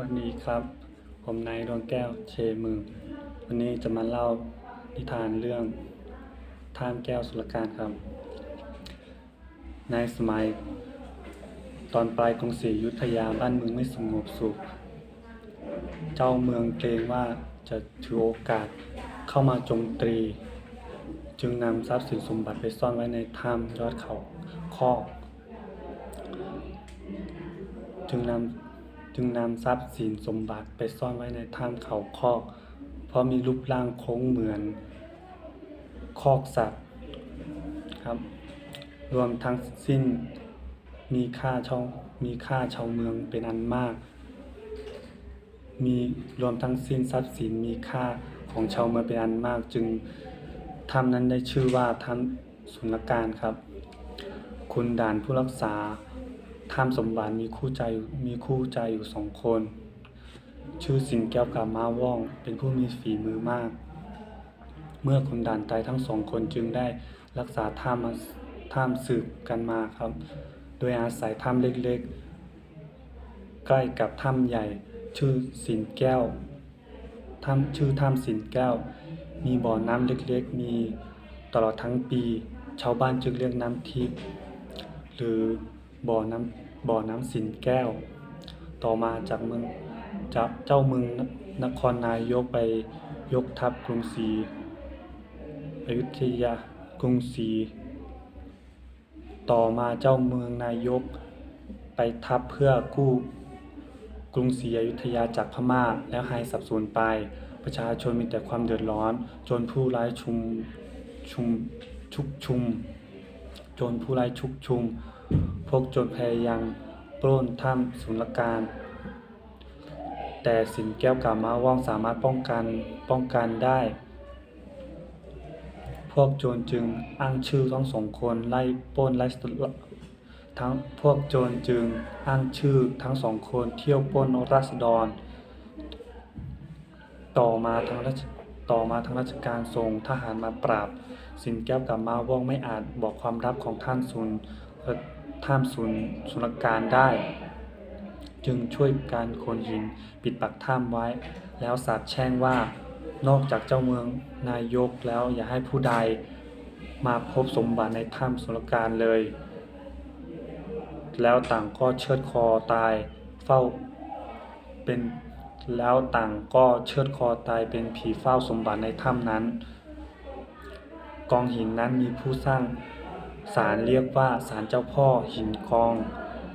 วัสดีครับ ผมนายดวงแก้วเชมือ วันนี้จะมาเล่านิทานเรื่องท่ามแก้วสุรการครับ ในสมัย ตอนปลายกรุงศรีอยุธยาบ้านเมืองไม่สงบสุข เจ้าเมืองเกรงว่าจะถือโอกาสเข้ามาโจมตรี จึงนำทรัพย์สินสมบัติไปซ่อนไว้ในถ้ำยอดเขาคอก จึงนำ จึงนำทรัพย์สินสมบัติไปซ่อนไว้ในถ้ำเขาคอก เพราะมีรูปร่างโค้งเหมือน คอกสัตว์ครับ รวมทั้งสิ้นมีค่าชาวมีค่าชาวเมืองเป็นอันมาก มีรวมทั้งสิ้นทรัพย์สินมีค่าของชาวเมืองเป็นอันมาก จึงถ้ำนั้นได้ชื่อว่าถ้ำสุนการครับ คุณด่านผู้รักษา ถ้ำสมบัติมีคู่ใจมีคู่ใจอยู่สองคน ชื่อสิงแก้วกับมาว่อง เป็นผู้มีฝีมือมาก เมื่อคุณด่านตายทั้งสองคนจึงได้รักษาถ้ำมาถ้ำสืบกันมาครับ โดยอาศัยถ้ำเล็กๆ ใกล้กับถ้ำใหญ่ ชื่อสินแก้วถ้ำชื่อถ้ำสินแก้ว มีบ่อน้ำเล็กๆ มีตลอดทั้งปี ชาวบ้านจึงเรียกน้ำทิพย์หรือ บ่อน้ำบ่อน้ำสินแก้ว ต่อมาจากเมืองจากเจ้าเมืองนครนายกไปยกทัพกรุงศรีอยุธยากรุงศรีต่อมาเจ้าเมืองนายกไปทัพเพื่อกู้กรุงศรีอยุธยาจากพม่าแล้วหายสับสนไป ประชาชนมีแต่ความเดือดร้อน จนผู้ร้ายชุมชุมชุกชุม จนผู้ร้ายชุกชุม พวกโจรพยายามปล้นถ้ำสุลการแต่สินแก้วกามาว่องสามารถป้องกันป้องกันได้ พวกโจรจึงอ้างชื่อทั้งสองคนไล่ปล้นไล่ทั้งพวกโจรจึงอ้างชื่อทั้งสองคนเที่ยวปล้นราษฎร ต่อมาทางราชต่อมาทางราชการส่งทหารมาปราบ สินแก้วกับมาว่องไม่อาจบอกความลับของท่านศูน ย์เอ่อท่ามศูนย์สุนการได้ จึงช่วยการขนหินปิดปากถ้ำไว้ แล้วสาปแช่งว่านอกจากเจ้าเมืองนายกแล้วอย่าให้ผู้ใดมาพบสมบัติในถ้ำสุนการเลย แล้วต่างก็เชิดคอตายเฝ้าเป็นแล้วต่างก็เชิดคอตายเป็นผีเฝ้าสมบัติในถ้ำนั้น กองหินนั้นมีผู้สร้าง ศาลเรียกว่าศาลเจ้าพ่อหินกอง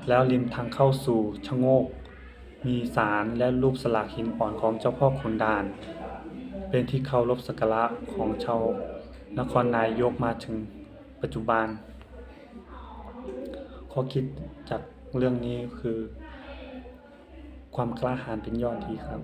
แล้วริมทางเข้าสู่ชะโงก มีศาลและรูปสลักหินอ่อนของเจ้าพ่อขุนด่าน เป็นที่เคารพสักการะของชาวนครนายกมาถึงปัจจุบันข้อคิดจากเรื่องนี้คือ ความกล้าหาญเป็นยอดดีครับ